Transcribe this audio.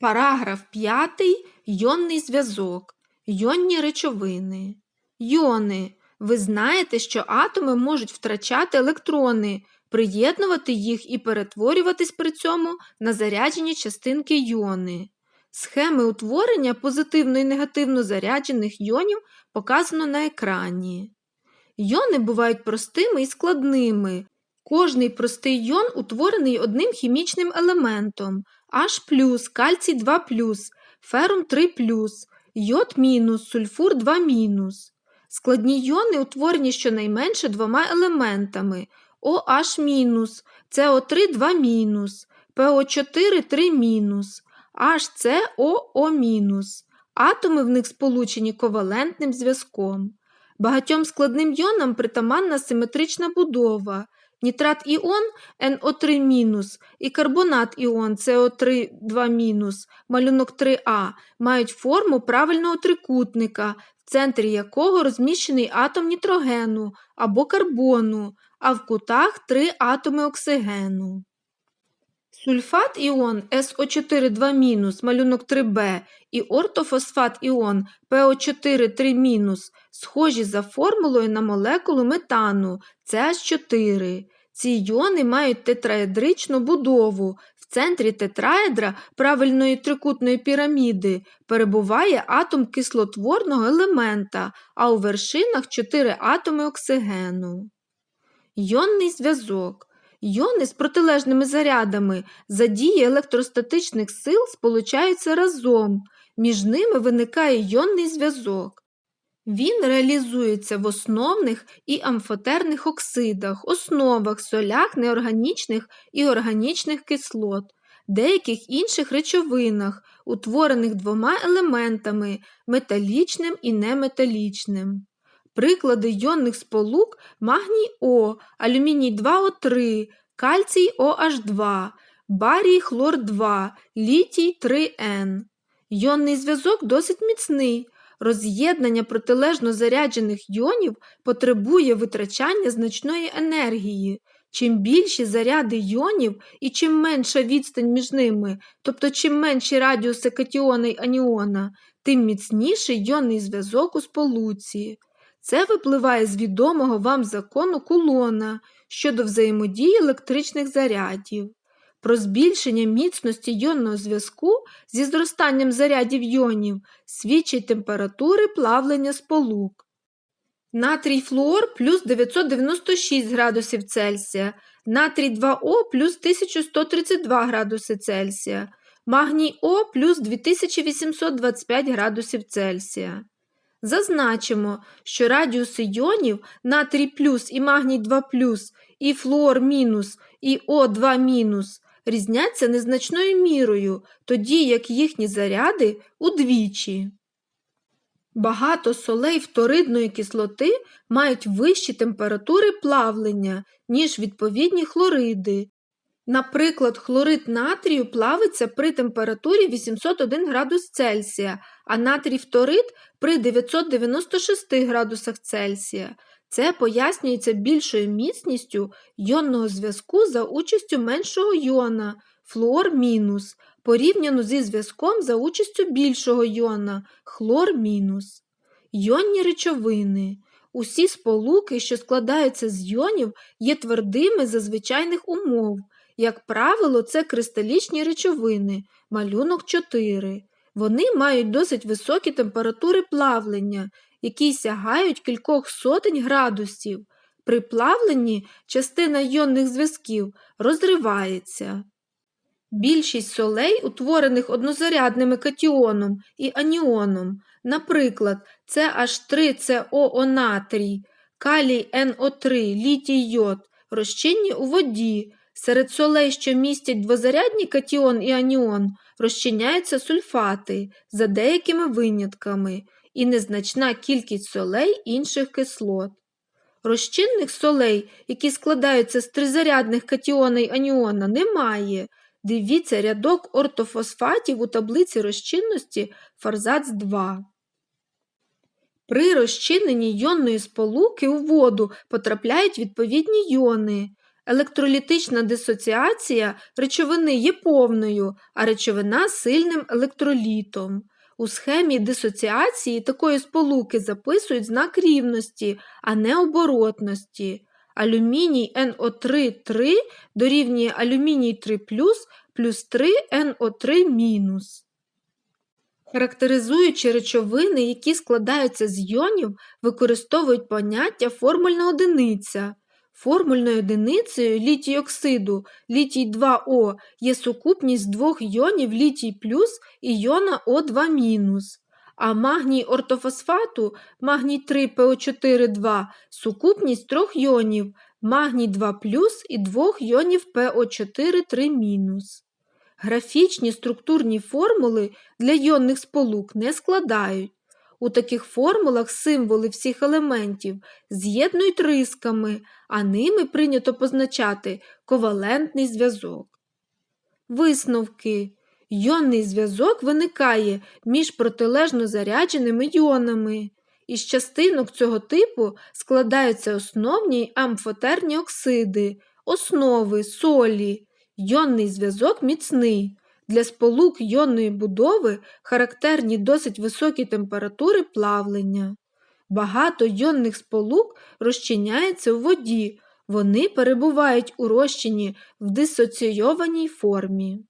Параграф 5. Йонний зв'язок. Йонні речовини. Йони. Ви знаєте, що атоми можуть втрачати електрони, приєднувати їх і перетворюватись при цьому на заряджені частинки йони. Схеми утворення позитивно і негативно заряджених йонів показано на екрані. Йони бувають простими і складними. Кожний простий йон утворений одним хімічним елементом H+, кальцій 2+, ферум 3+, йод мінус, сульфур 2-. мінус. Складні йони утворені щонайменше двома елементами OH-, CO3 2-, PO4 3-, HCOO-. Атоми в них сполучені ковалентним зв'язком. Багатьом складним йонам притаманна симетрична будова. Нітрат іон НО3- і карбонат іон СО3 2-, малюнок 3А мають форму правильного трикутника, в центрі якого розміщений атом нітрогену або карбону, а в кутах три атоми оксигену. Сульфат іон СО4 2-, малюнок 3Б і ортофосфат іон ПО4 3-, схожі за формулою на молекулу метану CH4. Ці іони мають тетраедричну будову. В центрі тетраедра правильної трикутної піраміди перебуває атом кислотворного елемента, а у вершинах 4 атоми оксигену. Йонний зв'язок. Йони з протилежними зарядами за дії електростатичних сил сполучаються разом, між ними виникає йонний зв'язок. Він реалізується в основних і амфотерних оксидах, основах, солях неорганічних і органічних кислот, деяких інших речовинах, утворених двома елементами металічним і неметалічним. Приклади йонних сполук магній О, алюміній 2О3, кальцій OH2, барій хлор 2, літій 3Н. Йонний зв'язок досить міцний. Роз'єднання протилежно заряджених йонів потребує витрачання значної енергії. Чим більші заряди йонів і чим менша відстань між ними, тобто чим менші радіуси катіона й аніона, тим міцніший йонний зв'язок у сполуці. Це випливає з відомого вам закону кулона щодо взаємодії електричних зарядів. Про збільшення міцності йонного зв'язку зі зростанням зарядів йонів свідчать температури плавлення сполук. Натрій флуор плюс 996 градусів Цельсія, натрій 2О плюс 1132 градуси Цельсія, магній О плюс 2825 градусів Цельсія. Зазначимо, що радіуси йонів натрій плюс і магній 2 плюс, і флуор мінус, і О2 мінус різняться незначною мірою, тоді як їхні заряди удвічі. Багато солей фторидної кислоти мають вищі температури плавлення, ніж відповідні хлориди. Наприклад, хлорид натрію плавиться при температурі 801 градус Цельсія, а натрій фторид при 996 градусах Цельсія. Це пояснюється більшою міцністю йонного зв'язку за участю меншого йона флуор мінус, порівняно зі зв'язком за участю більшого йона хлор мінус. Йонні речовини. Усі сполуки, що складаються з йонів, є твердими за звичайних умов. Як правило, це кристалічні речовини, малюнок 4. Вони мають досить високі температури плавлення, які сягають кількох сотень градусів. При плавленні частина йонних зв'язків розривається. Більшість солей, утворених однозарядними катіоном і аніоном, наприклад, CH3COO натрій, калій НО3, літій йод, розчинні у воді. Серед солей, що містять двозарядні катіон і аніон, розчиняються сульфати за деякими винятками і незначна кількість солей інших кислот. Розчинних солей, які складаються з тризарядних катіона й аніона, немає. Дивіться рядок ортофосфатів у таблиці розчинності фарзац 2. При розчиненні йонної сполуки у воду потрапляють відповідні йони Електролітична дисоціація речовини є повною, а речовина сильним електролітом. У схемі дисоціації такої сполуки записують знак рівності, а не оборотності. Алюміній НО3 3 дорівнює алюміній 3 плюс 3 НО3 мінус. Характеризуючи речовини, які складаються з йонів, використовують поняття формульна одиниця. Формульною одиницею літій-оксиду літій 2О є сукупність двох йонів літій плюс і йона О2 а магній ортофосфату магній 3 ПО4 2 сукупність трьох йонів магній 2 плюс і двох йонів ПО4 3 Графічні структурні формули для йонних сполук не складають. У таких формулах символи всіх елементів з'єднують рисками, а ними прийнято позначати ковалентний зв'язок. Висновки. Йонний зв'язок виникає між протилежно зарядженими йонами. Із частинок цього типу складаються основні амфотерні оксиди, основи, солі. Йонний зв'язок міцний. Для сполук йонної будови характерні досить високі температури плавлення. Багато йонних сполук розчиняється в воді, вони перебувають у розчині в дисоційованій формі.